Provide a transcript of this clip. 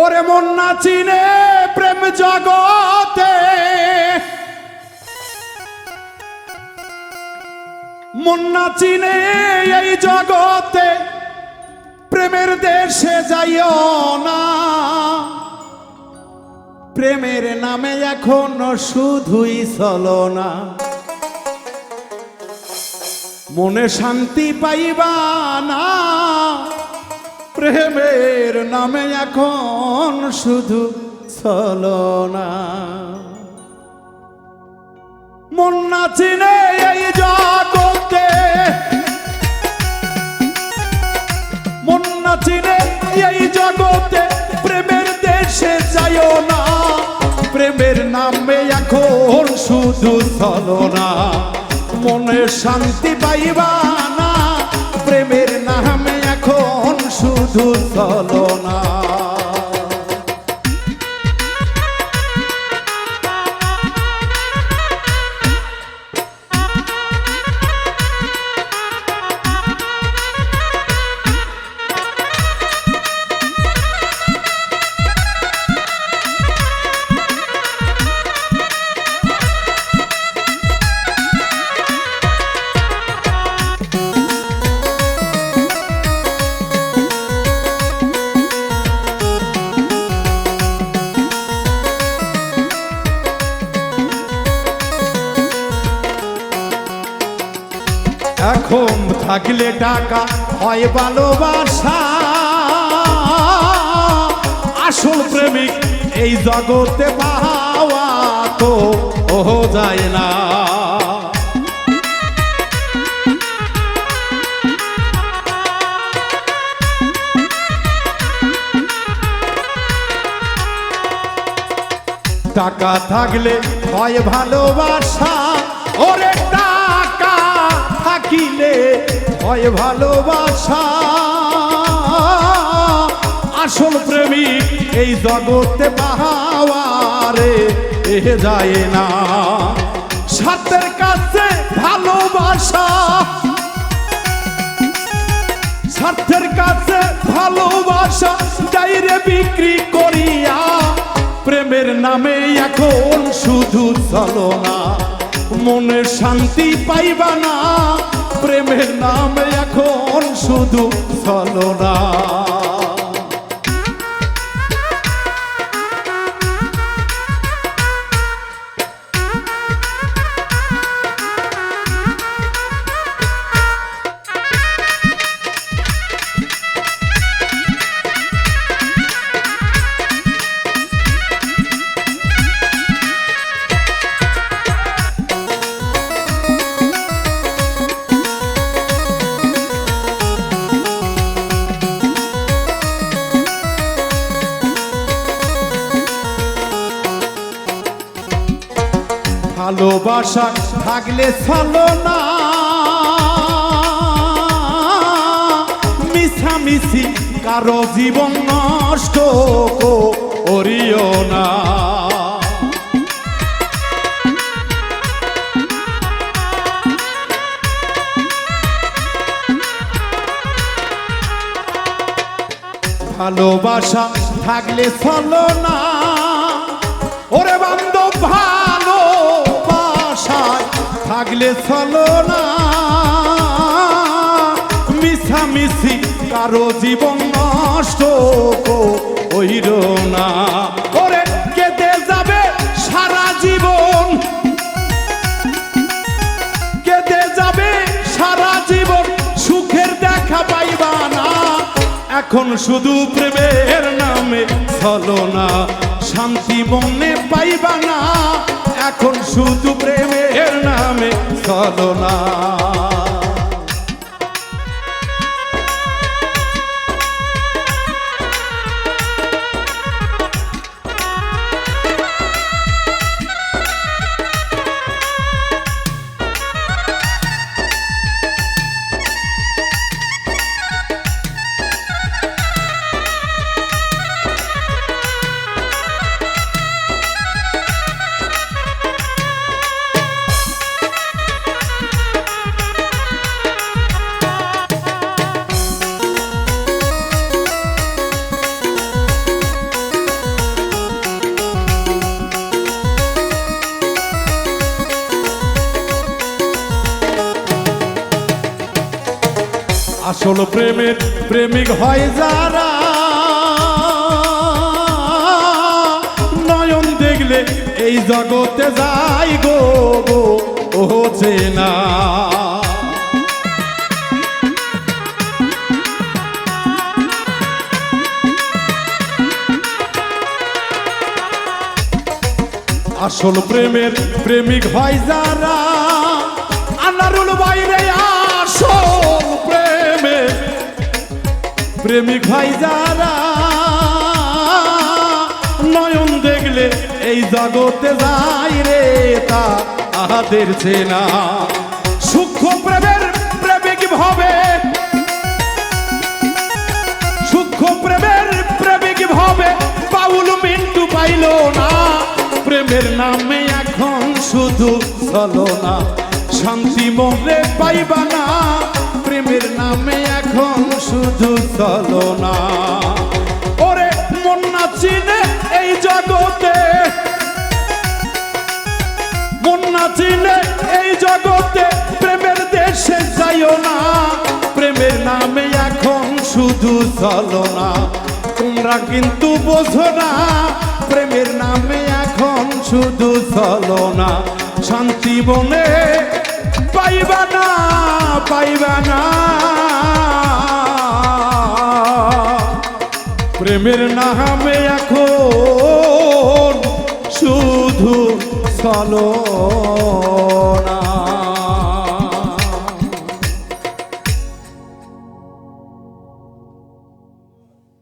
ওরে মন না চিনে প্রেম জগতে। মন না চিনে এই জগতে প্রেমের দেশে যাইও না। প্রেমের নামে এখন শুধুই চলো না মনে শান্তি পাইবা না। প্রেমের নামে এখন শুধু চলো না মন না চিনে এই জগতে। মন না চিনে এই জগতে প্রেমের দেশে যাইও না। প্রেমের নামে এখন শুধু চলো না মনে শান্তি পাইবা। শুধু চলো থাকলে টাকা হয় ভালোবাসা। আসল প্রেমিক এই জগতে পাওয়া তো ও যায় না। টাকা থাকলে হয় ভালোবাসা। হয় ভালোবাসা। আসল প্রেমিক এই জগতে পাহাওয়ারে, এ যায় না। সাতের কাছে ভালোবাসা। স্বার্থের কাছে ভালোবাসা যাইরে বিক্রি করিয়া। প্রেমের নামে এখন শুধু চলো না। মনে শান্তি পাইবা না। প্রেমের নাম এখন শুধু চলো ভালোবাসা থাকলে চলো না। মিছামিছি কারও জীবন নষ্ট করিও না। ভালোবাসা থাকলে চলো না। ওরে বান্ধব ভালোবাসায় থাকলে চলো না। মিছামিছি কারও জীবন নষ্ট হইল না। ওরে যাবে সারা জীবন। যাবে সারা জীবন, সুখের দেখা পাইবা না। এখন শুধু প্রেমের নামে চলো না। শান্তি মনে পাইবা না। এখন শুধু প্রেমের নামে চলো না। আসল প্রেমের প্রেমিক হয় যারা। নয়ন দেখলে এই জগতে যাই গো ও চেনা আসল প্রেমের প্রেমিক হয় যারা। আনারুল বাইরে প্রেমিক হয় যারা, নয়ন দেখলে এই জগতে যাই রে তা আহাদের চেনা। সূক্ষ্ম প্রেমের প্রেমিক ভাবে, সূক্ষ্ম প্রেমের প্রেমিক ভাবে পাউল মিন্টু পাইল না। প্রেমের নামে এখন শুধু চলো না, শান্তি মনে পাইবা না। প্রেমের নামে এখন শুধু চলো না ওরে, মন চিনে এই জগতে। মন চিনে এই জগতে প্রেমের দেশে যাইও না। প্রেমের নামে এখন শুধু চলো না তোমরা কিন্তু বোঝো না, প্রেমের নামে এখন শুধু চলো না শান্তি মনে পাইবা না। পাইবা না। প্রেমের না হবে এখন শুধু চলো।